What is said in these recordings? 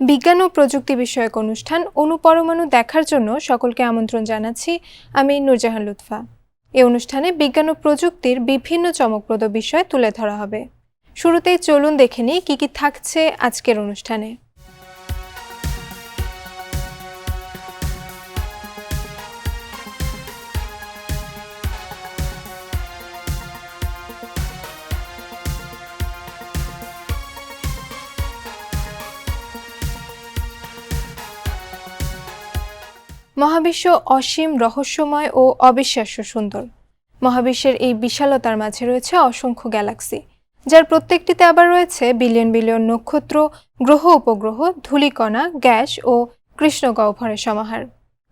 বিজ্ঞান ও প্রযুক্তি বিষয়ক অনুষ্ঠান অনুপরমাণু দেখার জন্য সকলকে আমন্ত্রণ জানাচ্ছি আমি নুরজাহান লুৎফা। এই অনুষ্ঠানে বিজ্ঞান ও প্রযুক্তির বিভিন্ন চমকপ্রদ বিষয় তুলে ধরা হবে। শুরুতেই চলুন দেখে নিই কী কী থাকছে আজকের অনুষ্ঠানে। মহাবিশ্ব অসীম রহস্যময় ও অবিশ্বাস্য সুন্দর। মহাবিশ্বের এই বিশালতার মাঝে রয়েছে অসংখ্য গ্যালাক্সি, যার প্রত্যেকটিতে আবার রয়েছে বিলিয়ন বিলিয়ন নক্ষত্র, গ্রহ উপগ্রহ, ধূলিকণা, গ্যাস ও কৃষ্ণ গহ্বরের সমাহার।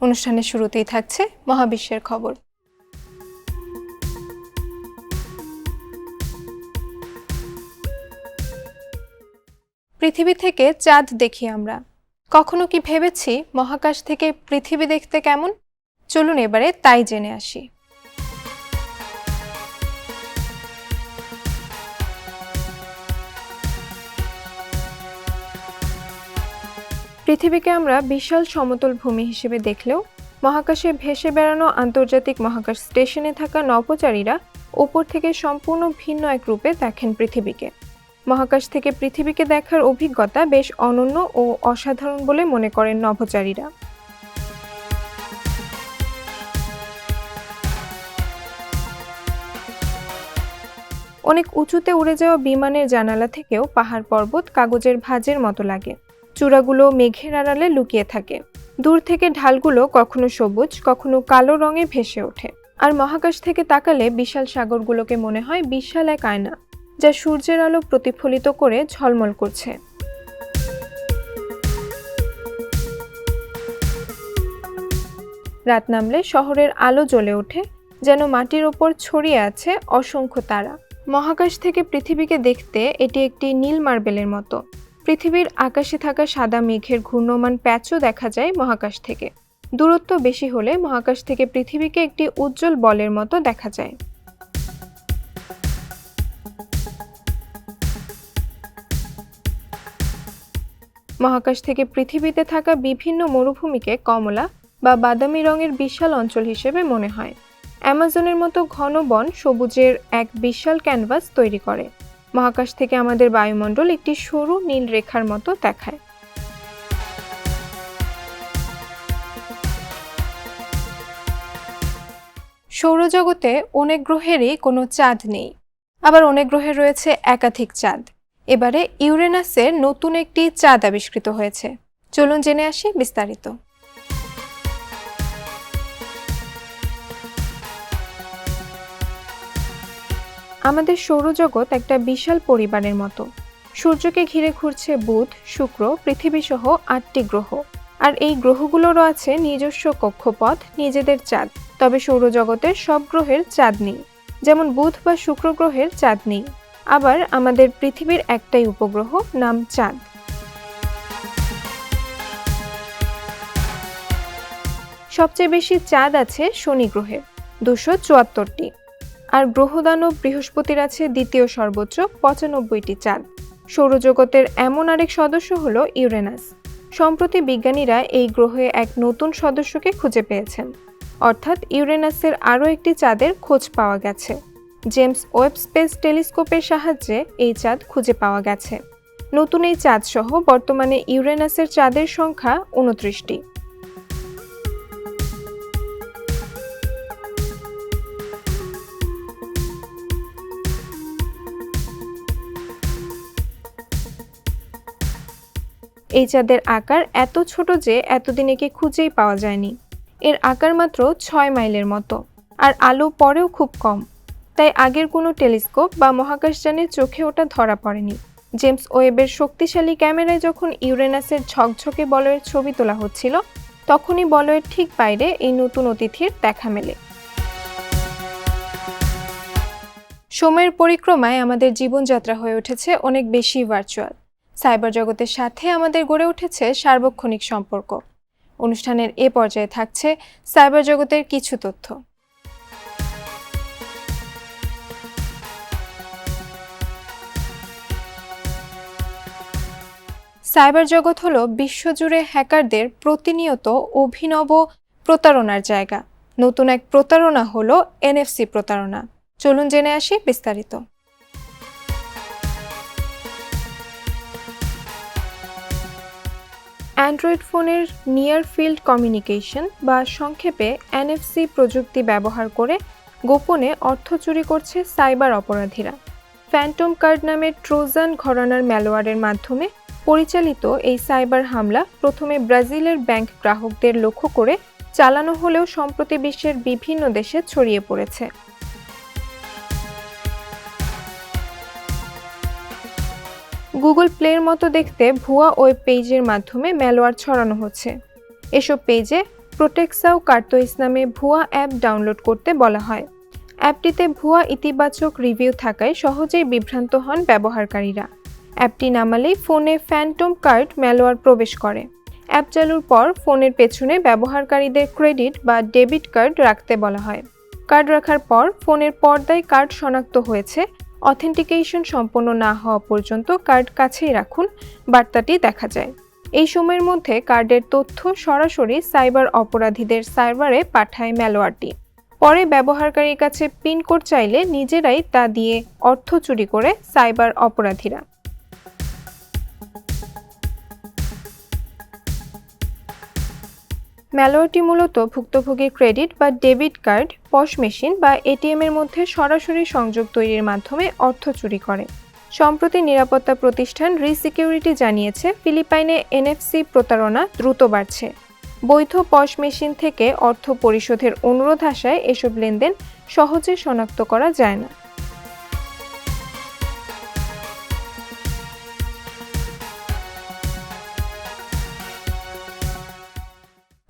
অনুষ্ঠানের শুরুতেই থাকছে মহাবিশ্বের খবর। পৃথিবী থেকে চাঁদ দেখি আমরা। কখনো কি ভেবেছি মহাকাশ থেকে পৃথিবী দেখতে কেমন? চলুন এবারে তাই জেনে আসি। পৃথিবীকে আমরা বিশাল সমতল ভূমি হিসেবে দেখলেও মহাকাশে ভেসে বেড়ানো আন্তর্জাতিক মহাকাশ স্টেশনে থাকা নভোচারীরা ওপর থেকে সম্পূর্ণ ভিন্ন এক রূপে দেখেন পৃথিবীকে। মহাকাশ থেকে পৃথিবীকে দেখার অভিজ্ঞতা বেশ অনন্য ও অসাধারণ বলে মনে করেন নভোচারীরা। অনেক উঁচুতে উড়ে যাওয়া বিমানের জানালা থেকেও পাহাড় পর্বত কাগজের ভাঁজের মতো লাগে। চূড়াগুলো মেঘের আড়ালে লুকিয়ে থাকে। দূর থেকে ঢালগুলো কখনো সবুজ, কখনো কালো রঙে ভেসে ওঠে। আর মহাকাশ থেকে তাকালে বিশাল সাগরগুলোকে মনে হয় বিশাল এক আয়না। যা সূর্যের আলো প্রতিফলিত করে ঝলমল করছে। রাত নামলে শহরের আলো জ্বলে ওঠে, যেন মাটির ওপর ছড়িয়ে আছে অসংখ্য তারা। মহাকাশ থেকে পৃথিবীকে দেখতে এটি একটি নীল মার্বেলের মতো। পৃথিবীর আকাশে থাকা সাদা মেঘের ঘূর্ণমান প্যাচও দেখা যায় মহাকাশ থেকে। দূরত্ব বেশি হলে মহাকাশ থেকে পৃথিবীকে একটি উজ্জ্বল বলের মতো দেখা যায়। মহাকাশ থেকে পৃথিবীতে থাকা বিভিন্ন মরুভূমিকে কমলা বা বাদামি রঙের বিশাল অঞ্চল হিসেবে মনে হয়। অ্যামাজনের মতো ঘন বন সবুজের এক বিশাল ক্যানভাস তৈরি করে। মহাকাশ থেকে আমাদের বায়ুমণ্ডল একটি সরু নীল রেখার মতো দেখায়। সৌরজগতে অনেক গ্রহেরই কোনো চাঁদ নেই। আবার অনেক গ্রহে রয়েছে একাধিক চাঁদ। এবারে ইউরেনাসের নতুন একটি চাঁদ আবিষ্কৃত হয়েছে। চলুন জেনে আসি বিস্তারিত। আমাদের সৌরজগৎ একটা বিশাল পরিবারের মতো। সূর্যকে ঘিরে ঘুরছে বুধ, শুক্র পৃথিবী সহ আটটি গ্রহ। আর এই গ্রহগুলোরও আছে নিজস্ব কক্ষপথ, নিজেদের চাঁদ। তবে সৌরজগতের সব গ্রহের চাঁদ নেই। যেমন বুধ বা শুক্র গ্রহের চাঁদ নেই। আবার আমাদের পৃথিবীর একটাই উপগ্রহ, নাম চাঁদ। সবচেয়ে বেশি চাঁদ আছে শনি গ্রহে, দুশো চুয়াত্তরটি। আর গ্রহদানব বৃহস্পতির আছে দ্বিতীয় সর্বোচ্চ, পঁচানব্বইটি চাঁদ। সৌরজগতের এমন আরেক সদস্য হল ইউরেনাস। সম্প্রতি বিজ্ঞানীরা এই গ্রহে এক নতুন সদস্যকে খুঁজে পেয়েছেন। অর্থাৎ ইউরেনাসের আরও একটি চাঁদের খোঁজ পাওয়া গেছে। জেমস ওয়েব স্পেস টেলিস্কোপের সাহায্যে এই চাঁদ খুঁজে পাওয়া গেছে। নতুন এই চাঁদ সহ বর্তমানে ইউরেনাসের চাঁদের সংখ্যা উনত্রিশটি এই চাঁদের আকার এত ছোট যে এতদিন একে খুঁজেই পাওয়া যায়নি। এর আকার মাত্র ছয় মাইলের মতো। আর আলো পরেও খুব কম। তাই আগের কোনো টেলিস্কোপ বা মহাকাশযানের চোখে ওটা ধরা পড়েনি। জেমস ওয়েবের শক্তিশালী ক্যামেরায় যখন ইউরেনাসের ঝকঝকে বলয়ের ছবি তোলা হচ্ছিল, তখনই বলয়ের ঠিক বাইরে এই নতুন অতিথির দেখা মেলে। সময়ের পরিক্রমায় আমাদের জীবনযাত্রা হয়ে উঠেছে অনেক বেশি ভার্চুয়াল সাইবার জগতের সাথে আমাদের গড়ে উঠেছে সার্বক্ষণিক সম্পর্ক। অনুষ্ঠানের এ পর্যায়ে থাকছে সাইবার জগতের কিছু তথ্য। সাইবার জগৎ হলো বিশ্বজুড়ে হ্যাকারদের প্রতিনিয়ত অভিনব প্রতারণার জায়গা। নতুন এক প্রতারণা হল এনএফসি প্রতারণা। চলুন জেনে আসি বিস্তারিত। অ্যান্ড্রয়েড ফোনের নিয়ার ফিল্ড কমিউনিকেশন বা সংক্ষেপে এনএফসি প্রযুক্তি ব্যবহার করে গোপনে অর্থ চুরি করছে সাইবার অপরাধীরা। ফ্যান্টম কার্ড নামের ট্রোজান ঘরানার ম্যালোয়ারের মাধ্যমে পরিচালিত এই সাইবার হামলা প্রথমে ব্রাজিলের ব্যাংক গ্রাহকদের লক্ষ্য করে চালানো হলেও সম্প্রতি বিশ্বের বিভিন্ন দেশে ছড়িয়ে পড়েছে। গুগল প্লের মতো দেখতে ভুয়া ওয়েব পেজের মাধ্যমে ম্যালওয়ার ছড়ানো হচ্ছে। এসব পেজে প্রোটেক্সাও কার্তো ইসলামে ভুয়া অ্যাপ ডাউনলোড করতে বলা হয়। অ্যাপটিতে ভুয়া ইতিবাচক রিভিউ থাকায় সহজেই বিভ্রান্ত হন ব্যবহারকারীরা। অ্যাপটি নামালেই ফোনে ফ্যান্টম কার্ড ম্যালওয়ার প্রবেশ করে। অ্যাপ চালুর পর ফোনের পেছনে ব্যবহারকারীদের ক্রেডিট বা ডেবিট কার্ড রাখতে বলা হয়। কার্ড রাখার পর ফোনের পর্দায় কার্ড শনাক্ত হয়েছে। অথেন্টিকেশন সম্পন্ন না হওয়া পর্যন্ত কার্ড কাছেই রাখুন, বার্তাটি দেখা যায়। এই সময়ের মধ্যে কার্ডের তথ্য সরাসরি সাইবার অপরাধীদের সার্ভারে পাঠায় ম্যালোয়ারটি। পরে ব্যবহারকারীর কাছে পিন কোড চাইলে নিজেরাই তা দিয়ে অর্থ চুরি করে সাইবার অপরাধীরা। ম্যালোয়ারটি মূলত ভুক্তভোগীর ক্রেডিট বা ডেবিট কার্ড, পশ মেশিন বা এটিএম এর মধ্যে সরাসরি সংযোগ তৈরির মাধ্যমে অর্থ চুরি করে। সম্প্রতি নিরাপত্তা প্রতিষ্ঠান রিসিকিউরিটি জানিয়েছে, ফিলিপাইনে এনএফসি প্রতারণা দ্রুত বাড়ছে। বৈধ পশ মেশিন থেকে অর্থ পরিশোধের অনুরোধ আসায় এসব লেনদেন সহজে শনাক্ত করা যায় না।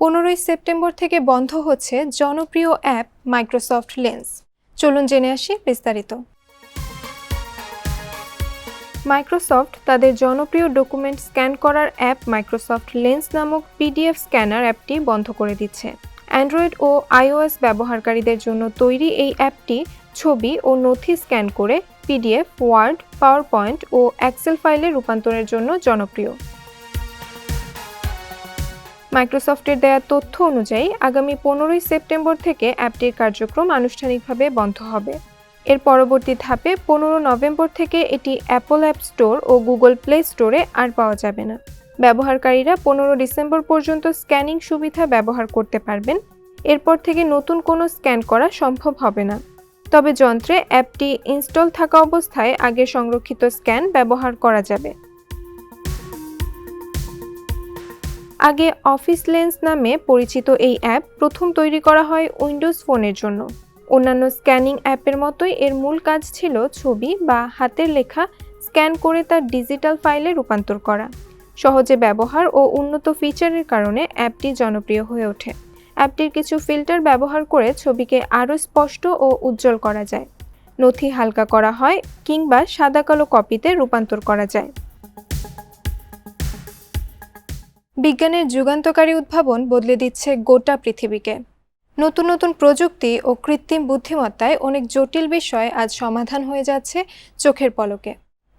পনেরোই সেপ্টেম্বর থেকে বন্ধ হচ্ছে জনপ্রিয় অ্যাপ মাইক্রোসফট লেন্স চলুন জেনে আসি বিস্তারিত। মাইক্রোসফট তাদের জনপ্রিয় ডকুমেন্ট স্ক্যান করার অ্যাপ মাইক্রোসফট লেন্স নামক পিডিএফ স্ক্যানার অ্যাপটি বন্ধ করে দিচ্ছে। অ্যান্ড্রয়েড ও আইওএস ব্যবহারকারীদের জন্য তৈরি এই অ্যাপটি ছবি ও নথি স্ক্যান করে পিডিএফ, ওয়ার্ড পাওয়ার পয়েন্ট ও এক্সেল ফাইলে রূপান্তরের জন্য জনপ্রিয়। মাইক্রোসফটের দেয়া তথ্য অনুযায়ী, আগামী পনেরোই সেপ্টেম্বর থেকে অ্যাপটির কার্যক্রম আনুষ্ঠানিকভাবে বন্ধ হবে। এর পরবর্তী ধাপে পনেরো নভেম্বর থেকে এটি অ্যাপল অ্যাপ স্টোর ও গুগল প্লে স্টোরে আর পাওয়া যাবে না। ব্যবহারকারীরা পনেরো ডিসেম্বর পর্যন্ত স্ক্যানিং সুবিধা ব্যবহার করতে পারবেন। এরপর থেকে নতুন কোনো স্ক্যান করা সম্ভব হবে না। তবে যন্ত্রে অ্যাপটি ইনস্টল থাকা অবস্থায় আগে সংরক্ষিত স্ক্যান ব্যবহার করা যাবে। আগে অফিস লেন্স নামে পরিচিত এই অ্যাপ প্রথম তৈরি করা হয় উইন্ডোজ ফোনের জন্য। অন্যান্য স্ক্যানিং অ্যাপের মতোই এর মূল কাজ ছিল ছবি বা হাতের লেখা স্ক্যান করে তার ডিজিটাল ফাইলে রূপান্তর করা। সহজে ব্যবহার ও উন্নত ফিচারের কারণে অ্যাপটি জনপ্রিয় হয়ে ওঠে। অ্যাপটির কিছু ফিল্টার ব্যবহার করে ছবিকে আরও স্পষ্ট ও উজ্জ্বল করা যায়। নথি হালকা করা হয় কিংবা সাদা কালো কপিতে রূপান্তর করা যায়। বিজ্ঞানের যুগান্তকারী উদ্ভাবন বদলে দিচ্ছে গোটা পৃথিবীকে। নতুন নতুন প্রযুক্তি ও কৃত্রিম বুদ্ধিমত্তায় অনেক জটিল বিষয় আজ সমাধান হয়ে যাচ্ছে চোখের পলকে।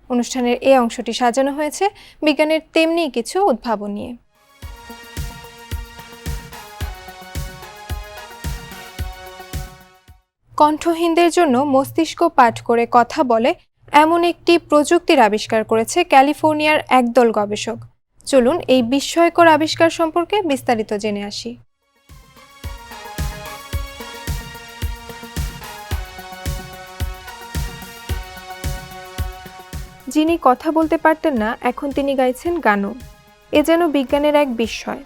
অনুষ্ঠানের এই অংশটি সাজানো হয়েছে বিজ্ঞানের তেমনি কিছু উদ্ভাবন নিয়ে। কণ্ঠহীনদের জন্য মস্তিষ্ক পাঠ করে কথা বলে এমন একটি প্রযুক্তির আবিষ্কার করেছে ক্যালিফোর্নিয়ার একদল গবেষক। চলুন এই বিস্ময়কর আবিষ্কার সম্পর্কে বিস্তারিত জেনে আসি। যিনি কথা বলতে পারতেন না, এখন তিনি গাইছেন গানও। এ যেন বিজ্ঞানের এক বিস্ময়।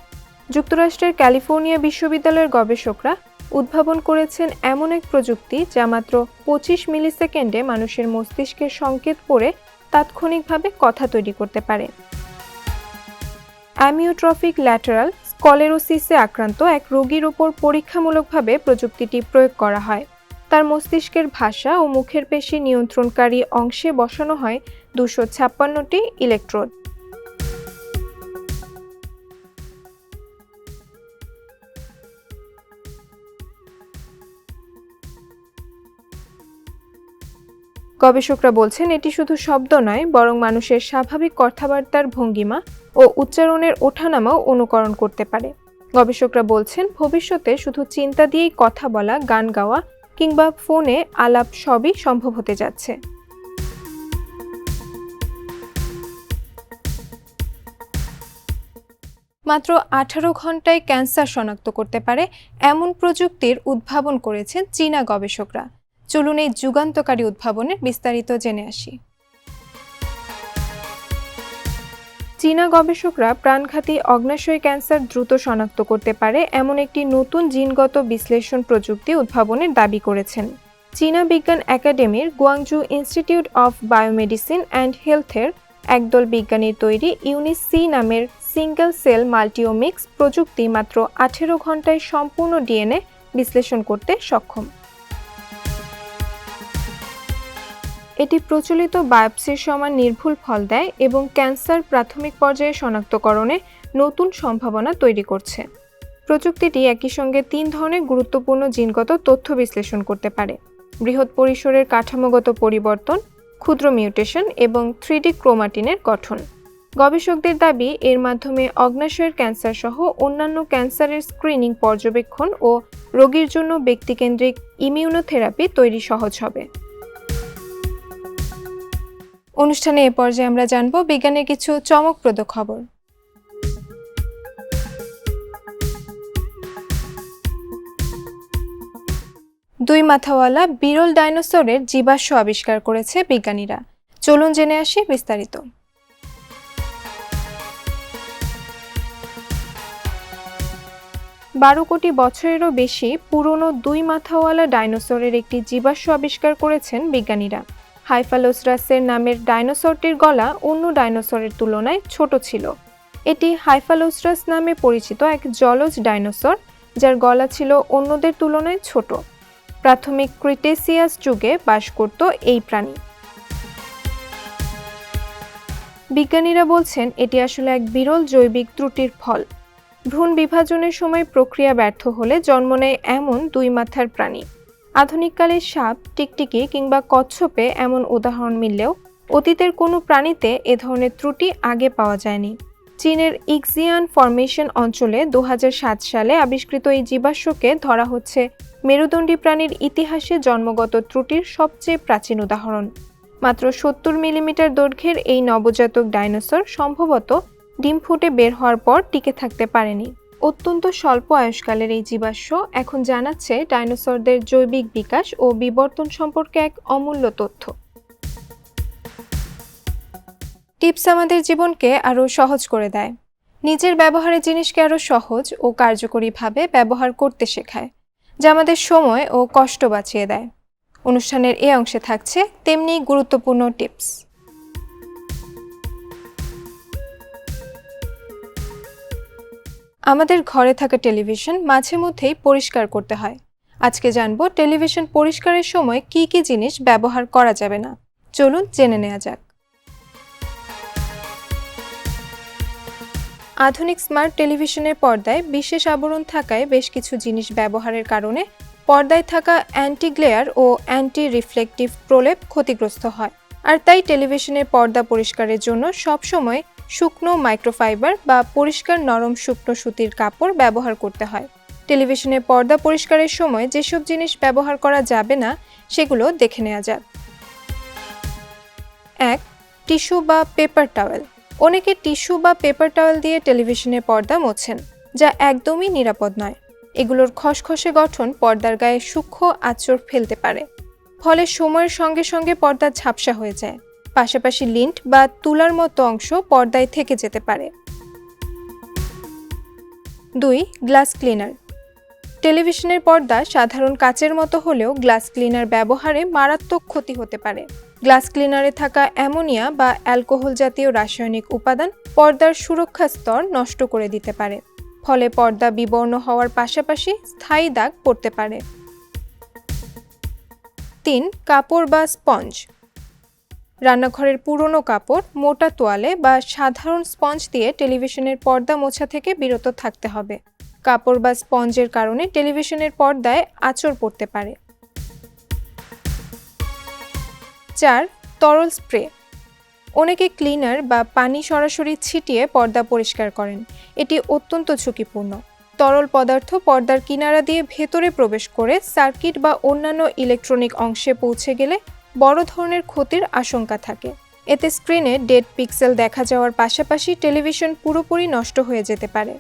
যুক্তরাষ্ট্রের ক্যালিফোর্নিয়া বিশ্ববিদ্যালয়ের গবেষকরা উদ্ভাবন করেছেন এমন এক প্রযুক্তি যা মাত্র পঁচিশ মিলি সেকেন্ডে মানুষের মস্তিষ্কের সংকেত পড়ে তাৎক্ষণিকভাবে কথা তৈরি করতে পারে। অ্যামিওট্রফিক ল্যাটারাল স্কলেরোসিসে আক্রান্ত এক রোগীর ওপর পরীক্ষামূলকভাবে প্রযুক্তিটি প্রয়োগ করা হয়। তার মস্তিষ্কের ভাষা ও মুখের পেশি নিয়ন্ত্রণকারী অংশে বসানো হয় দুশো ছাপ্পান্নটি ইলেকট্রোড। গবেষকরা বলছেন, এটি শুধু শব্দ নয়, বরং মানুষের স্বাভাবিক কথাবার্তার ভঙ্গিমা ও উচ্চারণের ওঠানামাও অনুকরণ করতে পারে। গবেষকরা বলছেন, ভবিষ্যতে শুধু চিন্তা দিয়েই কথা বলা, গান গাওয়া কিংবা ফোনে আলাপ সবই সম্ভব হতে যাচ্ছে। মাত্র আঠারো ঘন্টায় ক্যান্সার শনাক্ত করতে পারে এমন প্রযুক্তির উদ্ভাবন করেছেন চীনা গবেষকরা। চলুন এই যুগান্তকারী উদ্ভাবনের বিস্তারিত জেনে আসি। চীনা গবেষকরা প্রাণঘাতী অগ্নাশয় ক্যান্সার দ্রুত শনাক্ত করতে পারে এমন একটি নতুন জিনগত বিশ্লেষণ প্রযুক্তি উদ্ভাবনের দাবি করেছেন। চীনা বিজ্ঞান একাডেমির Guangzhou institute of biomedicine and হেলথের একদল বিজ্ঞানীর তৈরি ইউনিস সি নামের সিঙ্গেল সেল মাল্টিওমিক্স প্রযুক্তি মাত্র আঠেরো ঘন্টায় সম্পূর্ণ ডিএনএ বিশ্লেষণ করতে সক্ষম। এটি প্রচলিত বায়োপসির সমান নির্ভুল ফল দেয় এবং ক্যান্সার প্রাথমিক পর্যায়ে শনাক্তকরণে নতুন সম্ভাবনা তৈরি করছে। প্রযুক্তিটি একই সঙ্গে তিন ধরনের গুরুত্বপূর্ণ জিনগত তথ্য বিশ্লেষণ করতে পারে। বৃহৎ পরিসরের কাঠামোগত পরিবর্তন, ক্ষুদ্র মিউটেশন এবং থ্রিডি ক্রোমাটিনের গঠন। গবেষকদের দাবি, এর মাধ্যমে অগ্নাশয়ের ক্যান্সার সহ অন্যান্য ক্যান্সারের স্ক্রিনিং পর্যবেক্ষণ ও রোগীর জন্য ব্যক্তিকেন্দ্রিক ইমিউনোথেরাপি তৈরি সহজ হবে। অনুষ্ঠানে এ পর্যায়ে আমরা জানব বিজ্ঞানের কিছু চমকপ্রদ খবর। দুই মাথাওয়ালা বিরল ডাইনোসরের জীবাশ্ম আবিষ্কার করেছে বিজ্ঞানীরা। চলুন জেনে আসি বিস্তারিত। বারো কোটি বছরেরও বেশি পুরনো দুই মাথাওয়ালা ডাইনোসরের একটি জীবাশ্ম আবিষ্কার করেছেন বিজ্ঞানীরা। হাইফালোসরাসের নামের ডাইনোসরটির গলা অন্য ডাইনোসরের তুলনায় ছোট ছিল। এটি হাইফালোসরাস নামে পরিচিত এক জলজ ডাইনোসর, যার গলা ছিল অন্যদের তুলনায় ছোট। প্রাথমিক ক্রিটেসিয়াস যুগে বাস করত এই প্রাণী। বিজ্ঞানীরা বলছেন, এটি আসলে এক বিরল জৈবিক ত্রুটির ফল। ভ্রূণ বিভাজনের সময় প্রক্রিয়া ব্যর্থ হলে জন্ম নেয় এমন দুই মাথার প্রাণী। আধুনিককালে সাপ, টিকটিকি কিংবা কচ্ছপে এমন উদাহরণ মিললেও অতীতের কোনো প্রাণীতে এ ধরনের ত্রুটি আগে পাওয়া যায়নি। চীনের ইক্সিয়ান ফরমেশন অঞ্চলে দু হাজার সাত সালে আবিষ্কৃত এই জীবাশ্মকে ধরা হচ্ছে মেরুদণ্ডী প্রাণীর ইতিহাসে জন্মগত ত্রুটির সবচেয়ে প্রাচীন উদাহরণ। মাত্র সত্তর মিলিমিটার দৈর্ঘ্যের এই নবজাতক ডাইনোসর সম্ভবত ডিম ফুটে বের হওয়ার পর টিকে থাকতে পারেনি। অত্যন্ত স্বল্প আয়ুষ্কালের এই জীবাশ্ম এখন জানাচ্ছে ডাইনোসরদের জৈবিক বিকাশ ও বিবর্তন সম্পর্কে এক অমূল্য তথ্য। টিপস আমাদের জীবনকে আরও সহজ করে দেয়। নিজের ব্যবহারের জিনিসকে আরও সহজ ও কার্যকরীভাবে ব্যবহার করতে শেখায়, যা আমাদের সময় ও কষ্ট বাঁচিয়ে দেয়। অনুষ্ঠানের এ অংশে থাকছে তেমনি গুরুত্বপূর্ণ টিপস। আমাদের ঘরে থাকা টেলিভিশন মাঝে মধ্যেই পরিষ্কার করতে হয়। আজকে জানব টেলিভিশন পরিষ্কারের সময় কি কি জিনিস ব্যবহার করা যাবে না। চলুন জেনে নেওয়া যাক। আধুনিক স্মার্ট টেলিভিশনের পর্দায় বিশেষ আবরণ থাকায় বেশ কিছু জিনিস ব্যবহারের কারণে পর্দায় থাকা অ্যান্টি গ্লেয়ার ও অ্যান্টি রিফ্লেকটিভ প্রলেপ ক্ষতিগ্রস্ত হয়। আর তাই টেলিভিশনের পর্দা পরিষ্কারের জন্য সবসময় শুকনো মাইক্রোফাইবার বা পরিষ্কার নরম শুকনো সুতির কাপড় ব্যবহার করতে হয়। টেলিভিশনের পর্দা পরিষ্কারের সময় যেসব জিনিস ব্যবহার করা যাবে না, সেগুলো দেখে নেওয়া যাক। এক, টিস্যু বা পেপার টাওয়েল। অনেকে টিস্যু বা পেপার টাওয়েল দিয়ে টেলিভিশনের পর্দা মোছেন, যা একদমই নিরাপদ নয়। এগুলোর খসখসে গঠন পর্দার গায়ে সূক্ষ্ম আঁচড় ফেলতে পারে। ফলে সময়ের সঙ্গে সঙ্গে পর্দা ঝাপসা হয়ে যায়। পাশাপাশি লিন্ট বা তুলার মতো অংশ পর্দায় থেকে যেতে পারে। দুই, গ্লাস ক্লিনার। টেলিভিশনের পর্দা সাধারণ কাচের মতো হলেও গ্লাস ক্লিনার ব্যবহারে মারাত্মক ক্ষতি হতে পারে। গ্লাস ক্লিনারে থাকা অ্যামোনিয়া বা অ্যালকোহল জাতীয় রাসায়নিক উপাদান পর্দার সুরক্ষা স্তর নষ্ট করে দিতে পারে। ফলে পর্দা বিবর্ণ হওয়ার পাশাপাশি স্থায়ী দাগ পড়তে পারে। তিন, কাপড় বা স্পঞ্জ। রান্নাঘরের পুরনো কাপড়, মোটা তোয়ালে বা সাধারণ স্পঞ্জ দিয়ে টেলিভিশনের পর্দা মোছা থেকে বিরত থাকতে হবে। কাপড় বা স্পঞ্জের কারণে টেলিভিশনের পর্দায় আঁচড় পড়তে পারে। চার, তরল স্প্রে। অনেকে ক্লিনার বা পানি সরাসরি ছিটিয়ে পর্দা পরিষ্কার করেন। এটি অত্যন্ত ঝুঁকিপূর্ণ। তরল পদার্থ পর্দার কিনারা দিয়ে ভেতরে প্রবেশ করে সার্কিট বা অন্যান্য ইলেকট্রনিক অংশে পৌঁছে গেলে বড় ধরনের ক্ষতির আশঙ্কা থাকে। এতে স্ক্রিনে ডেড পিক্সেল দেখা যাওয়ার পাশাপাশি টেলিভিশন পুরোপুরি নষ্ট হয়ে যেতে পারে।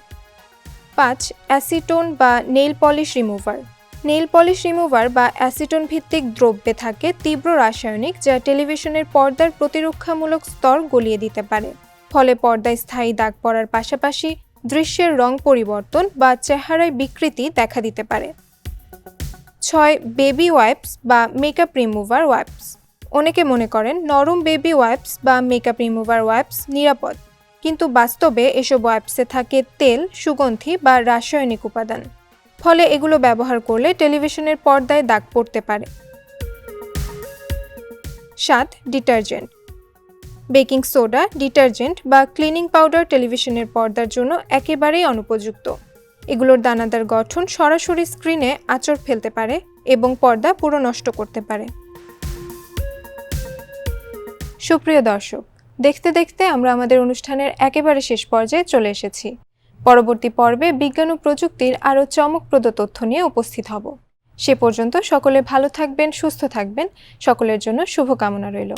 পাঁচ, অ্যাসিটোন বা nail polish remover. Nail polish remover বা অ্যাসিটোন ভিত্তিক দ্রব্যে থাকে তীব্র রাসায়নিক যা টেলিভিশনের পর্দার প্রতিরক্ষামূলক স্তর গলিয়ে দিতে পারে। ফলে পর্দায় স্থায়ী দাগ পড়ার পাশাপাশি দৃশ্যের রং পরিবর্তন বা চেহারায় বিকৃতি দেখা দিতে পারে। ছয় বেবি ওয়াইপস বা মেকআপ রিমুভার ওয়াইপস। অনেকে মনে করেন নরম বেবি ওয়াইপস বা মেকআপ রিমুভার ওয়াইপস নিরাপদ। কিন্তু বাস্তবে এসব ওয়াইপসে থাকে তেল, সুগন্ধি বা রাসায়নিক উপাদান। ফলে এগুলো ব্যবহার করলে টেলিভিশনের পর্দায় দাগ পড়তে পারে। সাত, ডিটারজেন্ট। বেকিং সোডা, ডিটারজেন্ট বা ক্লিনিং পাউডার টেলিভিশনের পর্দার জন্য একেবারেই অনুপযুক্ত। এগুলোর দানাদার গঠন সরাসরি স্ক্রিনে আঁচড় ফেলতে পারে এবং পর্দা পুরো নষ্ট করতে পারে। সুপ্রিয় দর্শক, দেখতে দেখতে আমরা আমাদের অনুষ্ঠানের একেবারে শেষ পর্যায়ে চলে এসেছি। পরবর্তী পর্বে বিজ্ঞান ও প্রযুক্তির আরও চমকপ্রদ তথ্য নিয়ে উপস্থিত হব। সে পর্যন্ত সকলে ভালো থাকবেন, সুস্থ থাকবেন। সকলের জন্য শুভকামনা রইল।